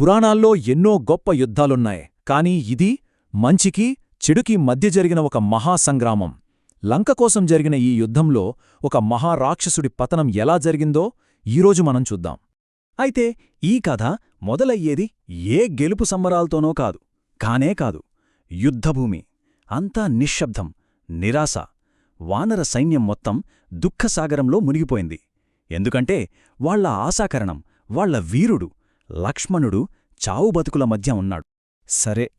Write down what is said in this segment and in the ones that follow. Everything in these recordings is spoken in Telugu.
పురాణాల్లో ఎన్నో గొప్ప యుద్ధాలున్నాయి. కాని ఇది మంచికి చెడుకి మధ్య జరిగిన ఒక మహాసంగ్రామం. లంక కోసం జరిగిన ఈ యుద్ధంలో ఒక మహారాక్షసుడి పతనం ఎలా జరిగిందో ఈరోజు మనం చూద్దాం. అయితే ఈ కథ మొదలయ్యేది ఏ గెలుపు సంబరాలతోనో కాదు కానే కాదు. యుద్ధభూమి అంతా నిశ్శబ్దం నిరాశ. వానర సైన్యం మొత్తం దుఃఖసాగరంలో మునిగిపోయింది. ఎందుకంటే వాళ్ళ ఆశాకరణం వాళ్ళ వీరుడు లక్ష్మణుడు చావు బతుకుల మధ్య ఉన్నాడు. సరే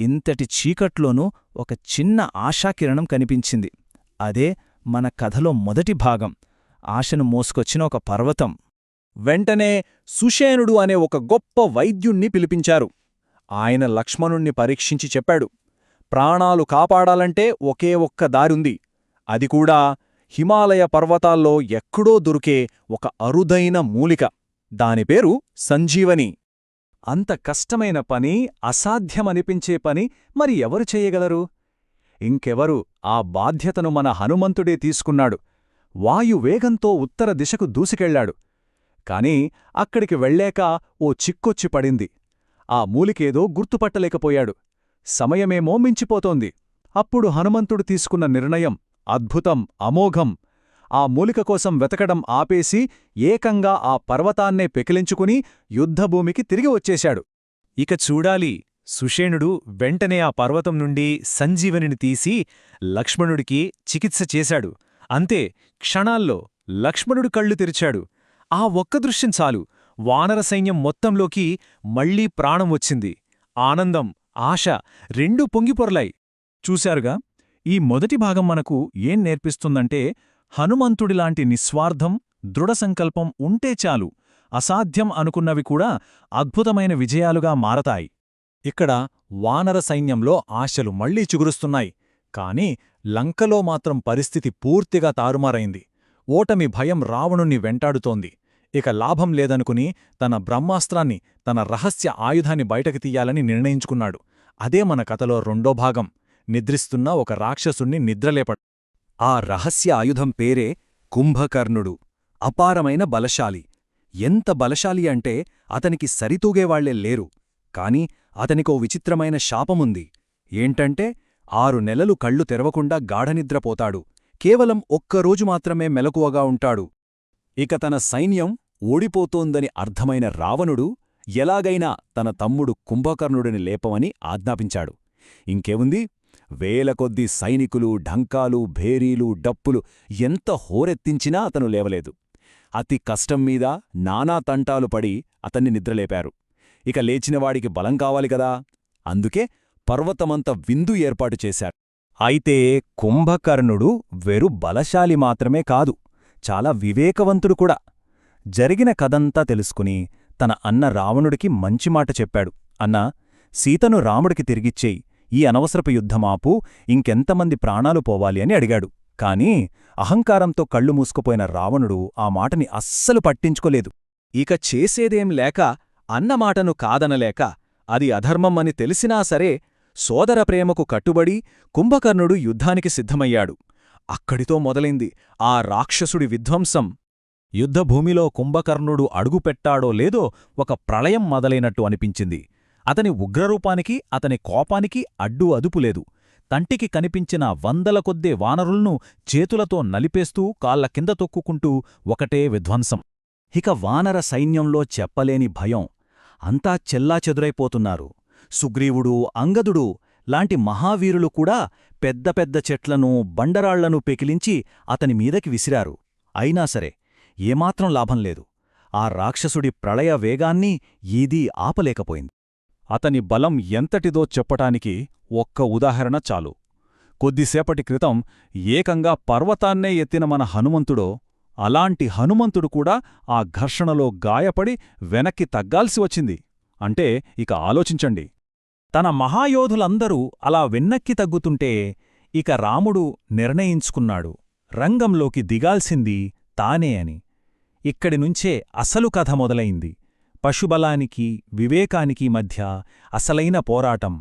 ఇంతటి చీకట్లోనూ ఒక చిన్న ఆశాకిరణం కనిపించింది. అదే మన కథలో మొదటి భాగం. ఆశను మోసుకొచ్చిన ఒక పర్వతం. వెంటనే సుషేనుడు అనే ఒక గొప్ప వైద్యుణ్ణి పిలిపించారు. ఆయన లక్ష్మణుణ్ణి పరీక్షించి చెప్పాడు. ప్రాణాలు కాపాడాలంటే ఒకే ఒక్క దారుంది. అది కూడా హిమాలయ పర్వతాల్లో ఎక్కడో దొరికే ఒక అరుదైన మూలిక. దాని పేరు సంజీవని. అంత కష్టమైన పని అసాధ్యమనిపించే పని మరి ఎవరు చెయ్యగలరు ఇంకెవరు ఆ బాధ్యతను మన హనుమంతుడే తీసుకున్నాడు. వాయువేగంతో ఉత్తర దిశకు దూసుకెళ్ళాడు. కాని అక్కడికి వెళ్ళేక ఓ చిక్కొచ్చి పడింది. ఆ మూలికేదో గుర్తుపట్టలేకపోయాడు. సమయమేమో మించిపోతోంది అప్పుడు హనుమంతుడు తీసుకున్న నిర్ణయం అద్భుతం అమోఘం ఆ మూలిక కోసం వెతకడం ఆపేసి ఏకంగా ఆ పర్వతాన్నే పెకిలించుకుని యుద్ధభూమికి తిరిగి వచ్చేశాడు. ఇక చూడాలి సుషేణుడు వెంటనే ఆ పర్వతం నుండి సంజీవనిని తీసి లక్ష్మణుడికి చికిత్స చేశాడు. అంతే క్షణాల్లో లక్ష్మణుడు కళ్ళు తెరిచాడు. ఆ ఒక్క దృశ్యం చాలు. వానర సైన్యం మొత్తంలోకి మళ్ళీ ప్రాణం వచ్చింది. ఆనందం ఆశ రెండూ పొంగిపొరలాయి. చూశారుగా ఈ మొదటి భాగం మనకు ఏం నేర్పిస్తుందంటే హనుమంతుడిలాంటి నిస్వార్థం దృఢసంకల్పం ఉంటే చాలు. అసాధ్యం అనుకున్నవి కూడా అద్భుతమైన విజయాలుగా మారతాయి. ఇక్కడ వానర సైన్యంలో ఆశలు మళ్ళీ చిగురుస్తున్నాయి. కాని లంకలో మాత్రం పరిస్థితి పూర్తిగా తారుమారైంది. ఓటమి భయం రావణుణ్ణి వెంటాడుతోంది. ఇక లాభం లేదనుకుని తన బ్రహ్మాస్త్రాన్ని తన రహస్య ఆయుధాన్ని బయటకు తీయాలని నిర్ణయించుకున్నాడు. అదే మన కథలో రెండో భాగం. నిద్రిస్తున్న ఒక రాక్షసుణ్ణి నిద్రలేపడు ఆ రహస్య ఆయుధం పేరే కుంభకర్ణుడు. అపారమైన బలశాలి. ఎంత బలశాలి అంటే అతనికి సరితూగేవాళ్ళే లేరు. కాని అతనికో విచిత్రమైన శాపముంది. ఏంటంటే ఆరు నెలలు కళ్ళు తెరవకుండా గాఢనిద్రపోతాడు. కేవలం ఒక్కరోజు మాత్రమే మెలకువగా ఉంటాడు. ఇక తన సైన్యం ఓడిపోతోందని అర్థమైన రావణుడు ఎలాగైనా తన తమ్ముడు కుంభకర్ణుడిని లేపమని ఆజ్ఞాపించాడు. ఇంకేముంది? వేలకొద్దీ సైనికులు ఢంకాలు భేరీలు డప్పులు ఎంత హోరెత్తించినా అతను లేవలేదు. అతి కష్టం మీద నానా తంటాలు పడి అతన్ని నిద్రలేపారు. ఇక లేచినవాడికి బలం కావాలి కదా? అందుకే పర్వతమంత విందు ఏర్పాటు చేశారు. అయితే కుంభకర్ణుడు వెరు బలశాలి మాత్రమే కాదు చాలా వివేకవంతుడు కూడా. జరిగిన కథంతా తెలుసుకుని తన అన్న రావణుడికి మంచి మాట చెప్పాడు. అన్నా సీతను రాముడికి తిరిగిచ్చేయి. ఈ అనవసరపు యుద్ధమాపు ఇంకెంతమంది ప్రాణాలు పోవాలి అని అడిగాడు. కాని అహంకారంతో కళ్ళు మూసుకుపోయిన రావణుడు ఆ మాటని అస్సలు పట్టించుకోలేదు. ఇక చేసేదేం లేక అన్నమాటను కాదనలేక అది అధర్మం అని తెలిసినా సరే సోదర ప్రేమకు కట్టుబడి కుంభకర్ణుడు యుద్ధానికి సిద్ధమయ్యాడు. అక్కడితో మొదలైంది ఆ రాక్షసుడి విధ్వంసం. యుద్ధభూమిలో కుంభకర్ణుడు అడుగుపెట్టాడో లేదో ఒక ప్రళయం మొదలైనట్టు అనిపించింది. అతని ఉగ్రరూపానికి అతని కోపానికి అడ్డు అదుపులేదు కంటికి కనిపించిన వందల కొద్దే వానరుల్ను చేతులతో నలిపేస్తూ కాళ్ళ కింద తొక్కుకుంటూ ఒకటే విధ్వంసం. ఇక వానర సైన్యంలో చెప్పలేని భయం. అంతా చెల్లాచెదురైపోతున్నారు సుగ్రీవుడు అంగదుడు లాంటి మహావీరులు కూడా పెద్ద పెద్ద చెట్లను బండరాళ్ళను పెకిలించి అతని మీదకి విసిరారు. అయినా సరే ఏమాత్రం లాభం లేదు. ఆ రాక్షసుడి ప్రళయ వేగాన్ని ఈదీ ఆపలేకపోయింది. అతని బలం ఎంతటిదో చెప్పటానికి ఒక్క ఉదాహరణ చాలు. కొద్దిసేపటి క్రితం ఏకంగా పర్వతాన్నే ఎత్తిన మన హనుమంతుడో అలాంటి హనుమంతుడు కూడా ఆ ఘర్షణలో గాయపడి వెనక్కి తగ్గాల్సి వచ్చింది. అంటే ఇక ఆలోచించండి. తన మహాయోధులందరూ అలా వెన్నక్కి తగ్గుతుంటే ఇక రాముడు నిర్ణయించుకున్నాడు. రంగంలోకి దిగాల్సింది తానే అని. ఇక్కడినుంచే అసలు కథ మొదలైంది. పశుబలానికి వివేకానికి మధ్య అసలైన పోరాటం.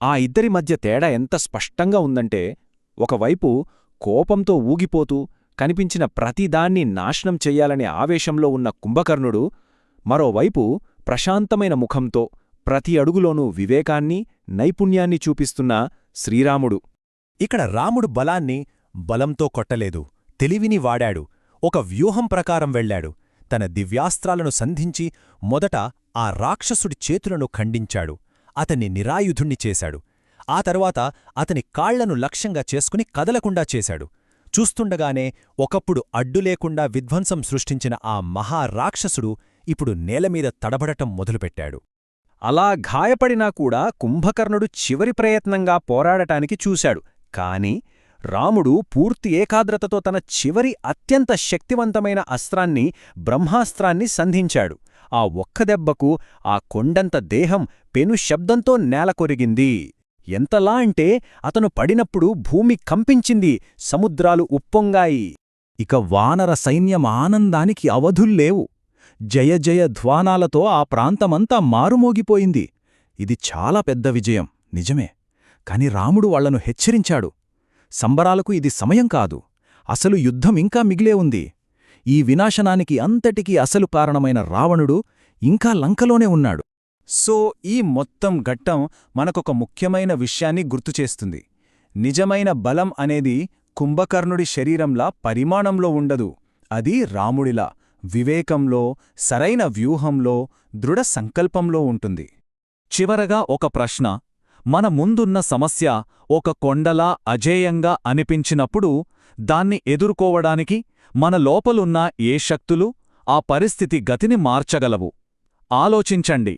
ఆ ఇద్దరి మధ్య తేడా ఎంత స్పష్టంగా ఉందంటే ఒకవైపు కోపంతో ఊగిపోతూ కనిపించిన ప్రతిదాన్ని నాశనం చెయ్యాలనే ఆవేశంలో ఉన్న కుంభకర్ణుడు మరోవైపు ప్రశాంతమైన ముఖంతో ప్రతి అడుగులోనూ వివేకాన్ని నైపుణ్యాన్ని చూపిస్తున్న శ్రీరాముడు. ఇక్కడ రాముడు బలాన్ని బలంతో కొట్టలేదు తెలివిని వాడాడు ఒక వ్యూహం ప్రకారం వెళ్ళాడు. తన దివ్యాస్త్రాలను సంధించి మొదట ఆ రాక్షసుడి చేతులను ఖండించాడు. అతన్ని నిరాయుధుణ్ణి చేశాడు. ఆ తరువాత అతని కాళ్ళను లక్ష్యంగా చేసుకుని కదలకుండా చేశాడు. చూస్తుండగానే ఒకప్పుడు అడ్డులేకుండా విధ్వంసం సృష్టించిన ఆ మహారాక్షసుడు ఇప్పుడు నేలమీద తడబడటం మొదలుపెట్టాడు. అలా గాయపడినా కూడా కుంభకర్ణుడు చివరి ప్రయత్నంగా పోరాడటానికి చూశాడు. కాని రాముడు పూర్తి ఏకాగ్రతతో తన చివరి అత్యంత శక్తివంతమైన అస్త్రాన్ని బ్రహ్మాస్త్రాన్ని సంధించాడు. ఆ ఒక్క దెబ్బకు ఆ కొండంత దేహం పెను శబ్దంతో నేలకొరిగింది. ఎంతలా అంటే అతను పడినప్పుడు భూమి కంపించింది సముద్రాలు ఉప్పొంగాయి. ఇక వానర సైన్యం ఆనందానికి అవధుల్లేవు జయ జయ ధ్వానాలతో ఆ ప్రాంతమంతా మారుమోగిపోయింది. ఇది చాలా పెద్ద విజయం నిజమే. కాని రాముడు వాళ్ళను హెచ్చరించాడు. సంబరాలకు ఇది సమయం కాదు. అసలు యుద్ధం ఇంకా మిగిలే ఉంది. ఈ వినాశనానికి అంతటికీ అసలు కారణమైన రావణుడు ఇంకా లంకలోనే ఉన్నాడు. సో ఈ మొత్తం ఘట్టం మనకొక ముఖ్యమైన విషయాన్ని గుర్తుచేస్తుంది నిజమైన బలం అనేది కుంభకర్ణుడి శరీరంలా పరిమాణంలో ఉండదు. అది రాముడిలా వివేకంలో సరైన వ్యూహంలో దృఢ సంకల్పంలో ఉంటుంది. చివరగా ఒక ప్రశ్న మన ముందున్న సమస్య ఒక కొండలా అజేయంగా అనిపించినప్పుడు దాన్ని ఎదుర్కోవడానికి మన లోపలున్న ఏ శక్తులు ఆ పరిస్థితి గతిని మార్చగలవు. ఆలోచించండి.